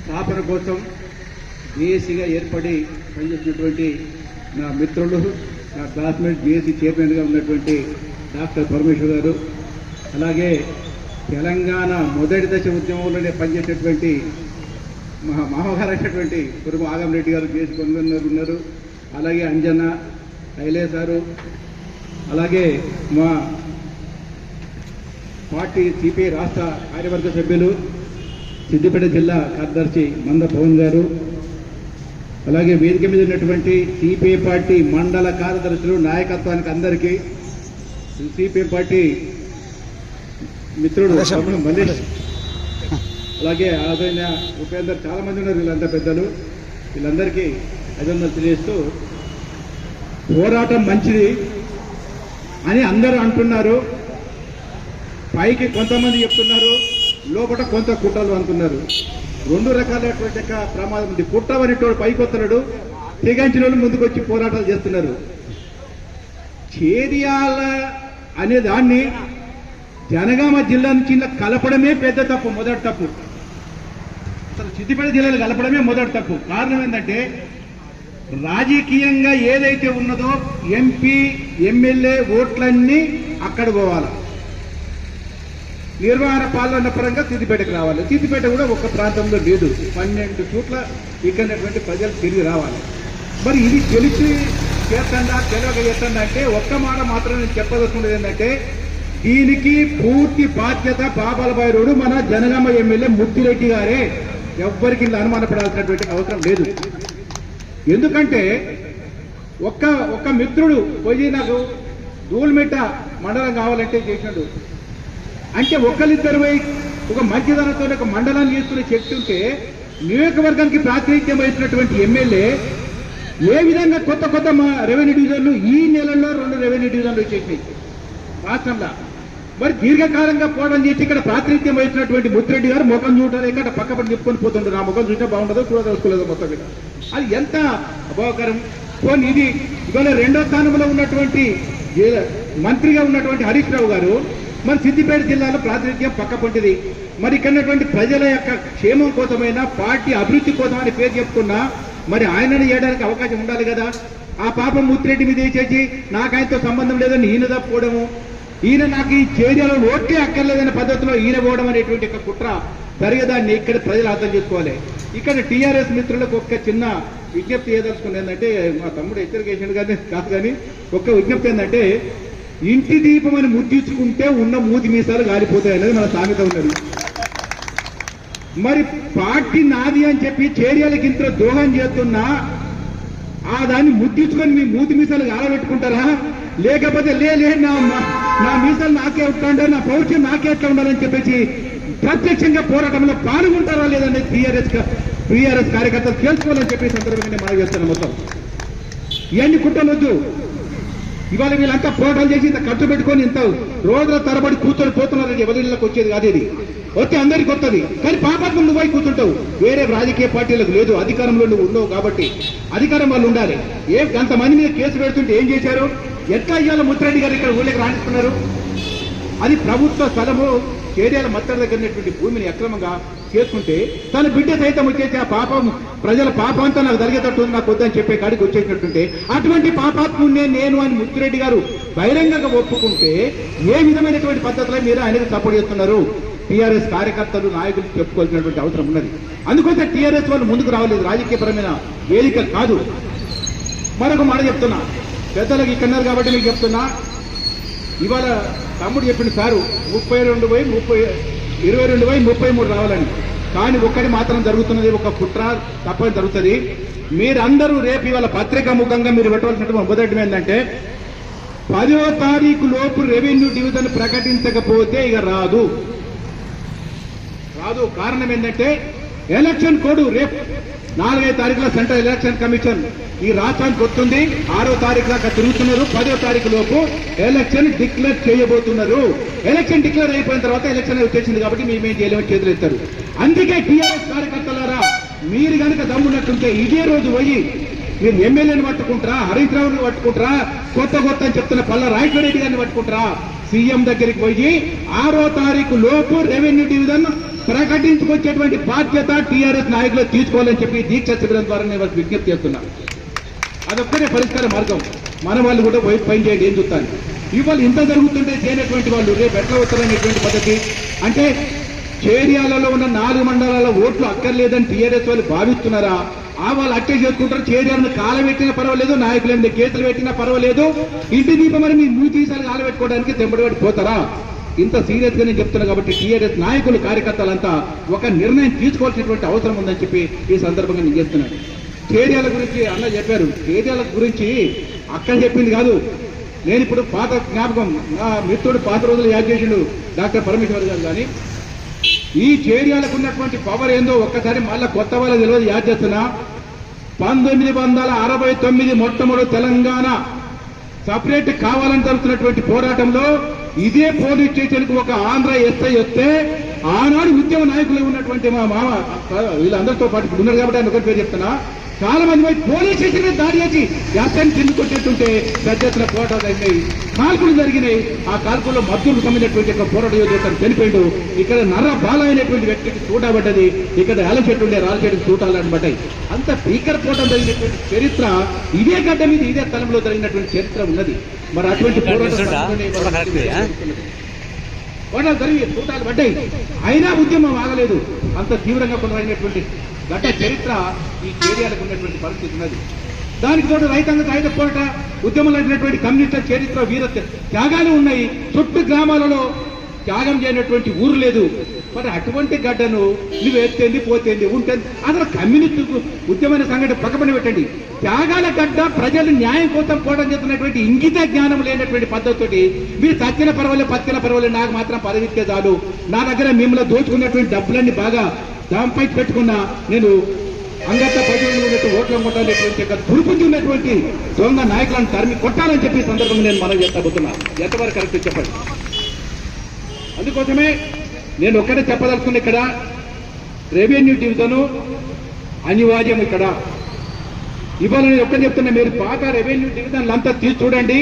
స్థాపన కోసం బీఎస్సీగా ఏర్పడి పనిచేసినటువంటి నా మిత్రులు నా క్లాస్మేట్ బీఎస్సీ చైర్మన్గా ఉన్నటువంటి డాక్టర్ పరమేశ్వర్ గారు అలాగే తెలంగాణ మొదటి దశ ఉద్యమంలోనే పనిచేసేటువంటి మా మామగారు అయినటువంటి కురుమ రెడ్డి గారు జేసీ కొనుగోలు ఉన్నారు. అలాగే అంజన ఐలే సారు అలాగే మా పార్టీ సిపిఐ రాష్ట్ర కార్యవర్గ సభ్యులు సిద్దిపేట జిల్లా కార్యదర్శి మంద పవన్ గారు అలాగే వేదిక మీద ఉన్నటువంటి సిపిఐ పార్టీ మండల కార్యదర్శులు నాయకత్వానికి అందరికీ సిపిఐ పార్టీ మిత్రుడు మల్లేష్ అలాగే ఆదైన ఉపేందర్ చాలా మంది ఉన్నారు వీళ్ళంతా పెద్దలు. వీళ్ళందరికీ అభినందనలు తెలియజేస్తూ పోరాటం మంచిది అని అందరూ అంటున్నారు. పైకి కొంతమంది చెప్తున్నారు. లోపల కొంత కుట్రలు అంటున్నారు. రెండు రకాలైనటువంటి యొక్క ప్రమాదం ఉంది. కుట్ర అనేటోడు పైకి తెగంచిన వాళ్ళు ముందుకు వచ్చి పోరాటాలు చేస్తున్నారు. చేరియాల అనే దాన్ని జనగామ జిల్లా నుంచి కలపడమే పెద్ద తప్పు మొదటి తప్పు. అసలు సిద్దిపేట జిల్లాలో కలపడమే మొదటి తప్పు. కారణం ఏంటంటే రాజకీయంగా ఏదైతే ఉన్నదో ఎంపీ ఎమ్మెల్యే ఓట్లన్నీ అక్కడ పోవాలి. నిర్వహణ పాలన పరంగా సిద్దిపేటకు రావాలి. సిద్దిపేట కూడా ఒక ప్రాంతంలో లేదు. పన్నెండు చోట్ల ఇక్కడటువంటి ప్రజలు తిరిగి రావాలి. మరి ఇది తెలిసి చేస్తుందా తెలియక చేస్తుందా అంటే ఒక్క మాట మాత్రం నేను చెప్పదలుచుకున్నది ఏంటంటే దీనికి పూర్తి బాధ్యత బాబాలబాయి రోడ్డు మన జనగామ ఎమ్మెల్యే ముత్తిరెడ్డి గారే. ఎవ్వరికి అనుమానపడాల్సినటువంటి అవసరం లేదు. ఎందుకంటే ఒక్క ఒక్క మిత్రుడు పోయి నాకు దూల్మిట్ట మండలం కావాలంటే చేసినాడు అంటే ఒకరిద్దరు పోయి ఒక మంచిదనంతో ఒక మండలాన్ని తీసుకుని చెప్తుంటే నియోజకవర్గానికి ప్రాతినిధ్యం వహించినటువంటి ఎమ్మెల్యే ఏ విధంగా కొత్త కొత్త మా రెవెన్యూ డివిజన్లు ఈ నెలలో రెండు రెవెన్యూ డివిజన్లు వచ్చేసినాయి రాష్ట్రంలో. మరి దీర్ఘకాలంగా పోవడం చేసి ఇక్కడ ప్రాతినిధ్యం వహించినటువంటి ముత్తిరెడ్డి గారు ముఖం చూడాలి ఇక్కడ పక్క పడి నిప్పుకొని పోతుండ్రు నా ముఖం చూసినా బాగుండదో చూడదలుచుకోలేదో మొత్తం మీద. అది ఎంత అభావకరం? పోనీ ఇది ఇవాళ రెండో స్థానంలో ఉన్నటువంటి మంత్రిగా ఉన్నటువంటి హరీష్ రావు గారు మరి సిద్దిపేట జిల్లాలో ప్రాతినిధ్యం పక్కపంటిది మరి ఇక్కడ ప్రజల యొక్క క్షేమం కోసమైనా పార్టీ అభివృద్ధి కోసం అని పేరు చెప్తున్నా మరి ఆయనను చేయడానికి అవకాశం ఉండాలి కదా. ఆ పాపం ముత్తిరెడ్డి మీద వేసేసి నాకు ఆయనతో సంబంధం లేదని ఈయన తప్పుకోవడము ఈయన నాకు ఈ చర్యలో ఓటే అక్కర్లేదనే పద్ధతిలో ఈయన పోవడం అనేటువంటి ఒక కుట్ర జరిగేదాన్ని ఇక్కడ ప్రజలు అర్థం చేసుకోవాలి. ఇక్కడ టీఆర్ఎస్ మిత్రులకు ఒక్క చిన్న విజ్ఞప్తి ఏదలుచుకుంది ఏంటంటే మా తమ్ముడు హెచ్చరికేషన్ కానీ కాదు కానీ ఒక్క విజ్ఞప్తి ఏంటంటే ఇంటి దీపం అని ముద్దించుకుంటే ఉన్న మూతి మీసాలు గాలిపోతాయి అనేది మన సామెత ఉన్నది. మరి పార్టీ నాది అని చెప్పి చేర్యాలకి ఇంత దోహం చేస్తున్నా ఆ దాన్ని ముద్దించుకొని మీ మూతి మీసాలు గాలబెట్టుకుంటారా? లేకపోతే లే లే నా నా మీసాలు నాకే ఉంటాడు నా పౌరుషం నాకే ఎట్లా ఉండాలని చెప్పేసి ప్రత్యక్షంగా పోరాటంలో పాల్గొంటారా లేదని టీఆర్ఎస్ టీఆర్ఎస్ కార్యకర్తలు తెలుసుకోవాలని చెప్పి సందర్భంగా మనం మనవి చేస్తాను మొత్తం. ఇవన్నీ కుట్రలొద్దు. ఇవాళ వీళ్ళంతా పోరాటాలు చేసి ఇంత ఖర్చు పెట్టుకొని ఇంత రోజుల తరబడి కూర్చొని పోతున్నారని ఎవరిళ్ళకి వచ్చేది కాదు ఇది వచ్చి అందరికి వస్తుంది కానీ పాపాత్మ నువ్వు పోయి కూర్చుంటావు. వేరే రాజకీయ పార్టీలకు లేదు. అధికారంలో నువ్వు ఉండవు కాబట్టి అధికారం వాళ్ళు ఉండాలి. ఏ అంతమంది మీద కేసు పెడుతుంటే ఏం చేశారు? ఎట్లా ఇవాళ ముత్తిరెడ్డి గారు ఇక్కడ ఊళ్ళకి రాణిస్తున్నారు? అది ప్రభుత్వ స్థలము. కేరియాల మత్తడి దగ్గర ఉన్నటువంటి భూమిని అక్రమంగా చేసుకుంటే తన బిడ్డ సైతం వచ్చేసి ఆ పాపం ప్రజల పాపంతో నాకు జరిగేటట్టు ఉంది, నాకు వద్దని చెప్పే కాడికి వచ్చేసినట్టుంటే అటువంటి పాపాత్మునే నేను అని ముత్తిరెడ్డి గారు బహిరంగంగా ఒప్పుకుంటే ఏ విధమైనటువంటి పద్ధతిలో మీరు ఆయనకు సపోర్ట్ చేస్తున్నారు? టీఆర్ఎస్ కార్యకర్తలు నాయకులు చెప్పుకోవాల్సినటువంటి అవసరం ఉన్నది. అందుకోసం టీఆర్ఎస్ వాళ్ళు ముందుకు రావలేదు రాజకీయపరమైన వేదిక కాదు. మరొక మాట చెప్తున్నా. పెద్దలకు ఇక్కడ కాబట్టి మీకు చెప్తున్నా. ఇవాళ తమ్ముడు చెప్పిన సారు ముప్పై రెండు పోయి ముప్పై ఇరవై రెండు పోయి ముప్పై మూడు రావాలని. కానీ ఒక్కటి మాత్రం జరుగుతున్నది ఒక కుట్ర తప్పని జరుగుతుంది. మీరందరూ రేపు ఇవాళ పత్రికా ముఖంగా మీరు పెట్టవలసినటువంటి మొదటి ఏంటంటే పదో తారీఖు లోపు రెవెన్యూ డివిజన్ ప్రకటించకపోతే ఇక రాదు. రాదు. కారణం ఏంటంటే ఎలక్షన్ కోడ్ రేపు నాలుగైదు తారీఖుల సెంట్రల్ ఎలక్షన్ కమిషన్ ఈ రాష్ట్రానికి వస్తుంది. ఆరో తారీఖు దాకా తిరుగుతున్నారు. పదో తారీఖు లోపు ఎలక్షన్ డిక్లేర్ చేయబోతున్నారు. ఎలక్షన్ డిక్లేర్ అయిపోయిన తర్వాత ఎలక్షన్ వచ్చేసింది కాబట్టి మేమేం చేయలేమని చేతులు ఎత్తారు. అందుకే టీఆర్ఎస్ కార్యకర్తలారా మీరు కనుక దమ్మున్నట్టుంటే ఇదే రోజు పోయి మీరు ఎమ్మెల్యేని పట్టుకుంటారా హరీష్ రావుని పట్టుకుంటారా కొత్త కొత్త అని చెప్తున్న పల్ల రాయకరెడ్డి గారిని పట్టుకుంటారా సీఎం దగ్గరికి పోయి ఆరో తారీఖు లోపు రెవెన్యూ డివిజన్ ప్రకటించుకొచ్చేటువంటి బాధ్యత టీఆర్ఎస్ నాయకులు తీసుకోవాలని చెప్పి దీక్ష శిబిరం ద్వారా నేను వారికి విజ్ఞప్తి చేస్తున్నాను అదొక్కనే పరిష్కార మార్గం. మన వాళ్ళు కూడా పోయి పని చేయండి ఏం చూస్తాను. ఇవాళ ఇంత జరుగుతుంటే చేయనటువంటి వాళ్ళు రేపు ఎట్లా వస్తారనేటువంటి పద్ధతి? అంటే చేరియాలలో ఉన్న నాలుగు మండలాల ఓట్లు అక్కర్లేదని టీఆర్ఎస్ వాళ్ళు భావిస్తున్నారా? ఆ వాళ్ళు అట్టే చేసుకుంటారు చేరియాలను కాలం పెట్టినా పర్వాలేదు నాయకులు ఏమైనా కేసులు పెట్టినా పర్వాలేదు. ఇంటి దీపం మరి మీ మూడు తీసాలు కాలు పెట్టుకోవడానికి తెంపడబెట్టి పోతారా? ఇంత సీరియస్గా నేను చెప్తున్నా కాబట్టి టీఆర్ఎస్ నాయకులు కార్యకర్తలంతా ఒక నిర్ణయం తీసుకోవాల్సినటువంటి అవసరం ఉందని చెప్పి ఈ సందర్భంగా నేను చేస్తున్నాను. స్టేడియాల గురించి అన్న చెప్పారు. స్టేడియాల గురించి అక్కడ చెప్పింది కాదు. నేను ఇప్పుడు పాత జ్ఞాపకం నా మిత్రుడు పాత రోజులు యాడ్ చేసిండు డాక్టర్ పరమేశ్వర్ గారు కానీ ఈ చేరియాలకు ఉన్నటువంటి పవర్ ఏందో ఒక్కసారి మళ్ళా కొత్త వాళ్ళ తెలియదు యాడ్ చేస్తున్నా. పంతొమ్మిది వందల అరవై తొమ్మిది మొట్టమొదటి తెలంగాణ సపరేట్ కావాలని జరుగుతున్నటువంటి పోరాటంలో ఇదే పోలీస్ స్టేషన్కి ఒక ఆంధ్ర ఎస్ఐ వస్తే ఆనాడు ఉద్యమ నాయకులు ఉన్నటువంటి మా మామ వీళ్ళందరితో పాటు ఉన్నారు కాబట్టి ఆయన ఒకటి పేరు చెప్తున్నా. చాలా మంది పోయి పోలీస్ స్టేషన్ దాడి చేసి ఎస్ఐని కింద పెద్ద ఎత్తున పోరాటాలు అయినాయి కాల్పులు జరిగినాయి. ఆ కాల్పుల్లో మద్దతుకు సంబంధించినటువంటి యొక్క పోరాట యోధుడు చనిపోయాడు. ఇక్కడ నర్ర బాల అయినటువంటి వ్యక్తికి చూడబడ్డది ఇక్కడ ఎల చెట్టు ఉండే రాళ్ళ చెట్టుకు చూటాలు అనబడ్డాయి. అంత భీకర పోవటం జరిగినటువంటి చరిత్ర ఇదే గడ్డ మీద ఇదే స్థలంలో జరిగినటువంటి చరిత్ర ఉన్నది. మరి అటువంటి పోరాటం? పోరాటాలు జరిగి చూటాలు పడ్డాయి. అయినా ఉద్యమం ఆగలేదు. అంత తీవ్రంగా కొనసాగినటువంటి గడ్డ చరిత్ర ఈ ఏరియాలకు ఉన్నటువంటి పరిస్థితి ఉన్నది. దానికి తోడు రైతాంగ సాయుధ పోరాట ఉద్యమంలో ఉన్నటువంటి కమ్యూనిస్టుల చరిత్ర వీర త్యాగాలు ఉన్నాయి. చుట్టూ గ్రామాలలో త్యాగం చేయనటువంటి ఊరు లేదు. మరి అటువంటి గడ్డను నువ్వు ఎత్తేంది పోతేంది ఉంటుంది అసలు కమ్యూనిస్టు ఉద్యమైన సంఘటన పక్కపని పెట్టండి. త్యాగాల గడ్డ ప్రజలు న్యాయం కోసం పోవడం చేస్తున్నటువంటి ఇంగిత జ్ఞానం లేనటువంటి పద్ధతితోటి మీరు సత్యన పర్వాలే పత్తిన పర్వాలే నాకు మాత్రం పదవిస్తే చాలు. నా దగ్గర మిమ్మల్ని దోచుకున్నటువంటి డబ్బులన్నీ బాగా దాంపై పెట్టుకున్న నేను అంగత ప్రజలు ఓట్లు కొట్టాలనేటువంటి యొక్క దుర్బుద్ధి ఉన్నటువంటి దొంగ నాయకులను తరిమి కొట్టాలని చెప్పి సందర్భంగా నేను మనం చెప్పబోతున్నా ఎంతవరకు కరెక్ట్ చెప్పండి. అందుకోసమే నేను ఒక్కటే చెప్పదలుచుకున్న ఇక్కడ రెవెన్యూ డివిజను అనివార్యం ఇక్కడ. ఇవాళ నేను ఒక్కటి చెప్తున్నా మీరు పాత రెవెన్యూ డివిజన్లు అంతా తీసి చూడండి.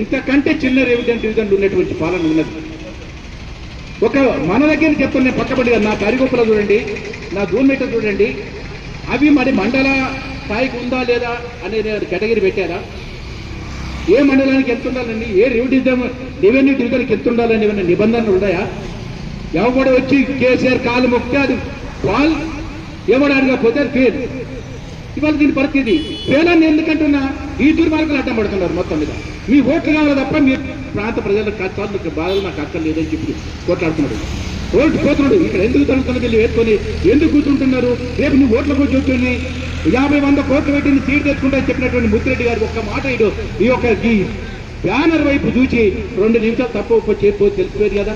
ఇంతకంటే చిన్న రెవెన్యూ డివిజన్లు ఉన్నటువంటి పాలన ఉన్నది. ఒక మన దగ్గర చెప్తున్నా పక్కబడిగా నా కరిగొప్పలో చూడండి నా దూన్మేట చూడండి. అవి మరి మండల స్థాయికి ఉందా లేదా అనేది కేటగిరీ పెట్టారా? ఏ మండలానికి ఎంత ఉండాలండి? ఏ రెవెన్యూ రెవెన్యూ డివిజన్కి ఎంత ఉండాలని ఏమైనా నిబంధనలు ఉన్నాయా? ఎవడ వచ్చి కేసీఆర్ కాలు మొక్కితే అది వాళ్ళు ఎవడు పోతే అది ఫెయిల్. ఇవాళ దీని పరిస్థితి. ఫెయిల్ ఎందుకంటున్నా ఈ దుర్మార్గులు అడ్డం పడుతున్నారు మొత్తం మీద. మీ ఓట్లు కావాలి తప్ప మీ ప్రాంత ప్రజల కష్టాలు బాధలు నాకు అక్కర్ లేదని చెప్పి కొట్లాడుతున్నాడు. ఓటు పోతున్నాడు. ఇక్కడ ఎందుకు తడుతున్న వెళ్ళి వేసుకొని ఎందుకు కూర్చుంటున్నారు? రేపు నువ్వు ఓట్ల కూర్చొని యాభై వంద కోట్లు పెట్టి సీట్ తెచ్చుకుంటా చెప్పినటువంటి ముత్తిరెడ్డి గారు ఒక్క మాట ఇడు. ఈ యొక్క ఈ బ్యానర్ వైపు చూసి రెండు నిమిషాలు తప్ప ఒప్ప చేరిపోయి తెలిసిపోయేది కదా?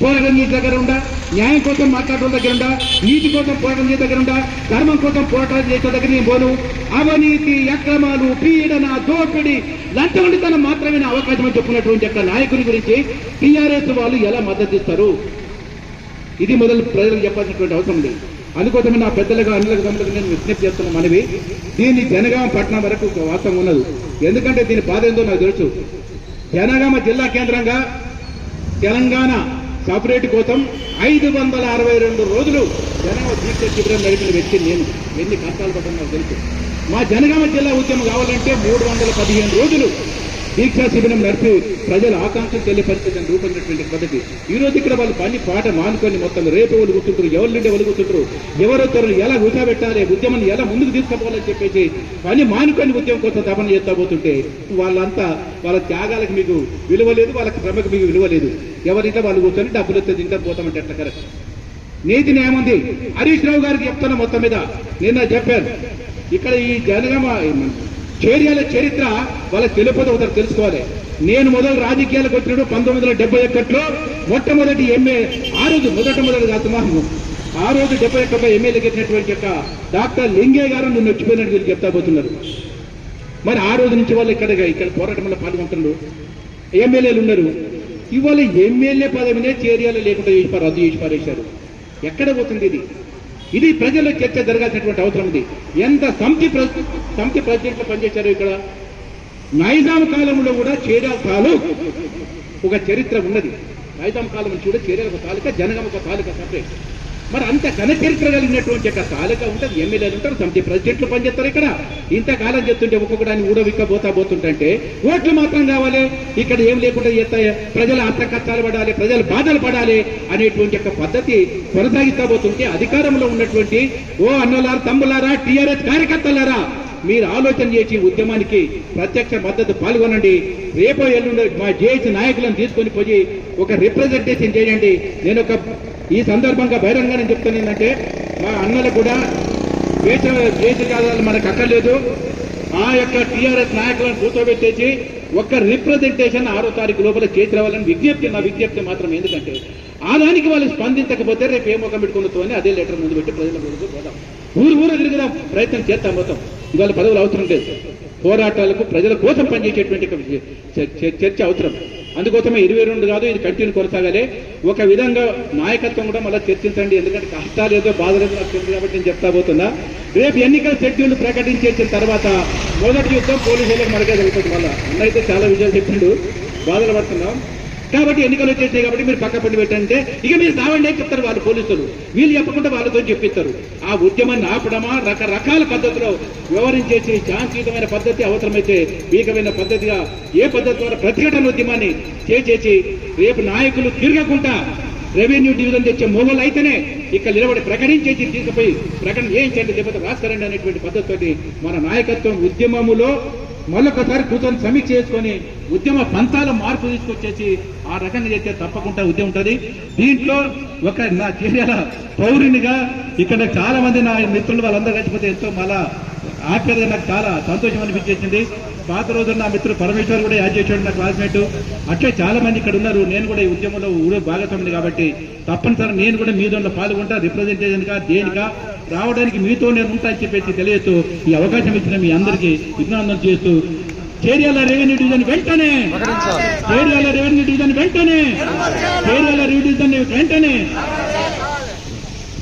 పోరాటం నీ దగ్గర ఉండా న్యాయం కోసం మాట్లాడడం దగ్గర ఉందా నీతి కోసం పోరాటం చేసే దగ్గర ఉందా ధర్మం కోసం పోరాటం చేసే దగ్గర నేను పోను. అవినీతి అక్రమాలు పీడన దోపిడి తన మాత్రమే అవకాశం అని చెప్పుకున్నటువంటి యొక్క నాయకుని గురించి టీఆర్ఎస్ వాళ్ళు ఎలా మద్దతు ఇస్తారు? ఇది మొదలు ప్రజలకు చెప్పాల్సినటువంటి అవసరం ఉంది అందుకోసమే నా పెద్దలుగా అన్నులకు తమ్ములకు నేను విజ్ఞప్తి చేస్తున్న మనవి దీన్ని జనగామ పట్టణం వరకు వాస్తవం ఉన్నది. ఎందుకంటే దీని బాధ ఏందో నాకు తెలుసు. జనగామ జిల్లా కేంద్రంగా తెలంగాణ సపరేట్ కోసం ఐదు వందల అరవై రెండు రోజులు జనగామ దీక్ష శిబిరం నడిపిన వ్యక్తి నేను. ఎన్ని కష్టాలు పడ్డా తెలుసు. మా జనగామ జిల్లా ఉద్యమం కావాలంటే మూడు వందల పదిహేను రోజులు దీక్షా శిబిరం నడిపి ప్రజల ఆకాంక్షలు తెలియపరిచేదని రూపొందినటువంటి పద్ధతి. ఈ రోజు ఇక్కడ వాళ్ళు పని పాట మానుకొని మొత్తం రేపు వాళ్ళు కూర్చుంటారు ఎవరి నుండి వాళ్ళు కూర్చుంటారు ఎవరొద్దరు ఎలా కూర్చోబెట్టాలి ఉద్యమం ఎలా ముందుకు తీసుకుపోవాలని చెప్పేసి పని మానుకొని ఉద్యమం కోసం తపన చేస్తా పోతుంటే వాళ్ళంతా వాళ్ళ త్యాగాలకు మీకు విలువ లేదు వాళ్ళ శ్రమకు మీకు విలువ లేదు. ఎవరింటే వాళ్ళు కూర్చొని డబ్బులు వస్తే తింటే పోతామంటే ఎట్లా కరెక్ట్. నీతి న్యాయం ఉంది. హరీష్ రావు గారికి చెప్తాను మొత్తం మీద. నిన్న చెప్పాను. ఇక్కడ ఈ జనగామ చేరియాల చరిత్ర వాళ్ళకి తెలియదు ఒకసారి తెలుసుకోవాలి. నేను మొదలు రాజకీయాలకు వచ్చినప్పుడు పంతొమ్మిది వందల డెబ్బై ఒకటిలో మొట్టమొదటి ఎంఏ ఆ రోజు మొదట మొదటి కాదు మాకు ఆ రోజు డెబ్బై ఒక్కపై ఎమ్మెల్యే గెలిచినటువంటి యొక్క డాక్టర్ లింగే గారు నిన్ను వచ్చిపోయినట్టు వీళ్ళు చెప్తా పోతున్నారు. మరి ఆ రోజు నుంచి వాళ్ళు ఇక్కడ ఇక్కడ పోరాటంలో పాల్గొంటున్నారు. ఎమ్మెల్యేలు ఉన్నారు. ఇవాళ ఎమ్మెల్యే పదవినే చేరియాలో లేకుండా చేసి రద్దు చేసి పారేశారు ఎక్కడ పోతుంది ఇది? ఇది ప్రజల్లో చర్చ జరగాల్సినటువంటి అవసరం ఉంది. ఎంత సమితి సమితి ప్రెసిడెంట్లు పనిచేశారు ఇక్కడ? నైజాం కాలంలో కూడా చేరాల తాలూకు ఒక చరిత్ర ఉన్నది. నైజాం కాలం నుంచి కూడా చేరాల ఒక తాలూకా జనగం ఒక తాలూకా సపరేట్. మరి అంత ఘన చరిత్ర కలిగినటువంటి యొక్క తాలూకా ఉంటుంది. ఎమ్మెల్యేలు ఉంటారు సమితి ప్రెసిడెంట్లు పనిచేస్తారు ఇక్కడ. ఇంతకాలం చెప్తుంటే ఒక్కొక్కడాన్ని ఊడవిక్క పోతా పోతుంటే ఓట్లు మాత్రం కావాలి. ఇక్కడ ఏం లేకుండా చేస్తాయి ప్రజల అంతకష్టాలు పడాలి ప్రజలు బాధలు పడాలి అనేటువంటి యొక్క పద్ధతి కొనసాగిస్తా పోతుంటే అధికారంలో ఉన్నటువంటి ఓ అన్నలారా తమ్ములారా టీఆర్ఎస్ కార్యకర్తలారా మీరు ఆలోచన చేసి ఉద్యమానికి ప్రత్యక్ష మద్దతు పాల్గొనండి. రేపు ఎల్లుండి మా జేఏసీ నాయకులను తీసుకొని పోయి ఒక రిప్రజెంటేషన్ చేయండి. నేను ఒక ఈ సందర్భంగా బహిరంగంగా చెప్తాను ఏంటంటే మా అన్నలు కూడా దేశ దేశ జాతీయాలు మనకు అక్కర్లేదు. ఆ యొక్క టీఆర్ఎస్ నాయకులను కూర్చోబెట్టేసి ఒక్క రిప్రజెంటేషన్ ఆరో తారీఖు లోపల చేసి రావాలని విజ్ఞప్తి నా విజ్ఞప్తి మాత్రం ఎందుకంటే ఆ దానికి వాళ్ళు స్పందించకపోతే రేపు ఏ ముఖం పెట్టుకున్నతో అని అదే లెటర్ ముందు పెట్టి ప్రజల ముందుకు పోదాం. ఊరు ఊరు తిరుగుదాం ప్రయత్నం చేస్తాం మొత్తం. ఇవాళ పదవులు అవసరం లేదు. పోరాటాలకు ప్రజల కోసం పనిచేసేటువంటి చర్చ అవసరం. అందుకోసమే ఇరవై రెండు కాదు ఇది కంటిన్యూ కొనసాగాలి. ఒక విధంగా నాయకత్వం కూడా మళ్ళీ చర్చించండి ఎందుకంటే కష్టాలు ఏదో బాధలు నాకు తెలుసు కాబట్టి నేను చెప్తా పోతున్నా. రేపు ఎన్నికల షెడ్యూల్ ప్రకటించేసిన తర్వాత మొదటి యుద్ధం పోలీసులకు మనకే జరుగుతుంది మళ్ళీ అన్నైతే చాలా విజయాలు చెప్పిండు. బాధలు పడుతున్నాం. కాబట్టి ఎన్నికలు వచ్చేసాయి కాబట్టి మీరు పక్క పండి పెట్టంటే ఇక మీరు సావండి అని చెప్తారు వాళ్ళు పోలీసులు. వీళ్ళు చెప్పకుండా వాళ్ళతో చెప్పిస్తారు. ఆ ఉద్యమాన్ని ఆపడమా? రకరకాల పద్ధతిలో వివరించేసి శాంతియుతమైన పద్ధతి అవసరమైతే వీకమైన పద్ధతిగా ఏ పద్ధతి ద్వారా ప్రతిఘటన ఉద్యమాన్ని చేసేసి రేపు నాయకులు తిరగకుండా రెవెన్యూ డివిజన్ తెచ్చే మొగలు అయితేనే ఇక్కడ నిలబడి ప్రకటించేసి తీసుకుపోయి ప్రకటన చేయించండి లేకపోతే రాస్తారండి అనేటువంటి పద్ధతితోటి మన నాయకత్వం ఉద్యమములో మళ్ళొకసారి కూర్చొని సమీక్ష చేసుకొని ఉద్యమ పంతాల మార్పు తీసుకొచ్చేసి ఆ రకంగా చేస్తే తప్పకుండా ఉద్యమం ఉంటుంది. దీంట్లో ఒక నా చర్యల పౌరునిగా ఇక్కడ చాలా మంది నా మిత్రులు వాళ్ళందరూ కలిసిపోతే ఎంతో మళ్ళా ఆప్యాయతగా నాకు చాలా సంతోషం అనిపించేసింది. పాత రోజుల్లో నా మిత్రుడు పరమేశ్వర్ కూడా యాడ్ చేసాడు నా క్లాస్మేట్. అట్లే చాలా మంది ఇక్కడ ఉన్నారు. నేను కూడా ఈ ఉద్యమంలో ఊరే భాగస్వామిని కాబట్టి తప్పనిసరి నేను కూడా మీ దాంట్లో పాల్గొంటా రిప్రజెంటేషన్గా దేనిగా రావడానికి మీతో నేను ఉంటా అని చెప్పేసి తెలియజేస్తూ ఈ అవకాశం ఇచ్చిన మీ అందరికీ విజ్ఞానం చేస్తూ చేరియాల రెవెన్యూ డివిజన్ వెంటనే! చేరియాల రెవెన్యూ డివిజన్ వెంటనే! చేరియాల రెవెన్యూ డివిజన్ వెంటనే!